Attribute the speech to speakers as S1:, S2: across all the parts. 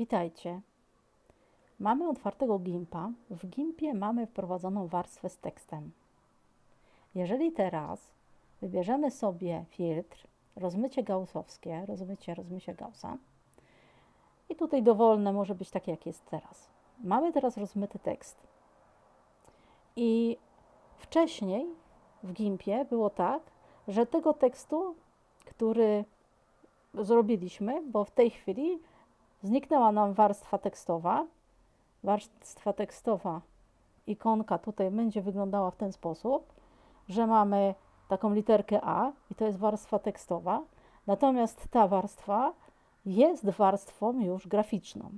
S1: Witajcie. Mamy otwartego GIMPa. W GIMPie mamy wprowadzoną warstwę z tekstem. Jeżeli teraz wybierzemy sobie filtr, rozmycie gaussowskie, rozmycie, rozmycie Gaussa i tutaj dowolne może być takie, jak jest teraz. Mamy teraz rozmyty tekst. I wcześniej w GIMPie było tak, że tego tekstu, który zrobiliśmy, bo w tej chwili zniknęła nam warstwa tekstowa. Warstwa tekstowa, ikonka tutaj będzie wyglądała w ten sposób, że mamy taką literkę A i to jest warstwa tekstowa, natomiast ta warstwa jest warstwą już graficzną.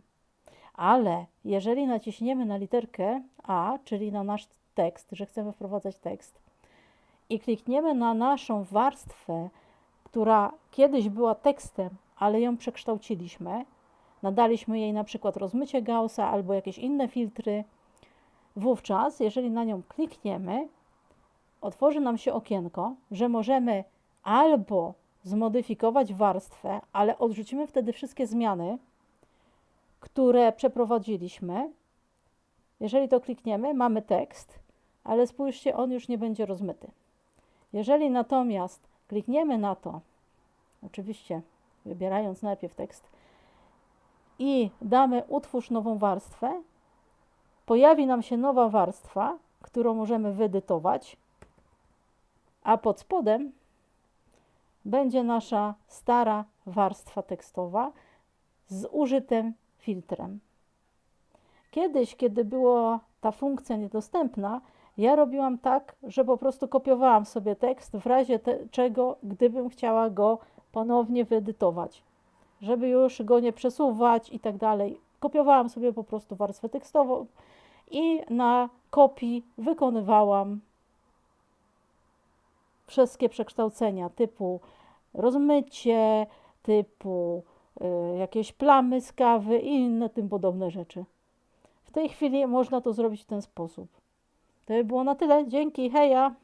S1: Ale jeżeli naciśniemy na literkę A, czyli na nasz tekst, że chcemy wprowadzać tekst, i klikniemy na naszą warstwę, która kiedyś była tekstem, ale ją przekształciliśmy, nadaliśmy jej na przykład rozmycie Gaussa albo jakieś inne filtry, wówczas, jeżeli na nią klikniemy, otworzy nam się okienko, że możemy albo zmodyfikować warstwę, ale odrzucimy wtedy wszystkie zmiany, które przeprowadziliśmy. Jeżeli to klikniemy, mamy tekst, ale spójrzcie, on już nie będzie rozmyty. Jeżeli natomiast klikniemy na to, oczywiście wybierając najpierw tekst, i damy utwórz nową warstwę, pojawi nam się nowa warstwa, którą możemy wyedytować, a pod spodem będzie nasza stara warstwa tekstowa z użytym filtrem. Kiedyś, kiedy była ta funkcja niedostępna, ja robiłam tak, że po prostu kopiowałam sobie tekst w razie te, czego, gdybym chciała go ponownie wyedytować, żeby już go nie przesuwać i tak dalej. Kopiowałam sobie po prostu warstwę tekstową i na kopii wykonywałam wszystkie przekształcenia typu rozmycie, typu y, jakieś plamy z kawy i inne tym podobne rzeczy. W tej chwili można to zrobić w ten sposób. To by było na tyle. Dzięki, heja!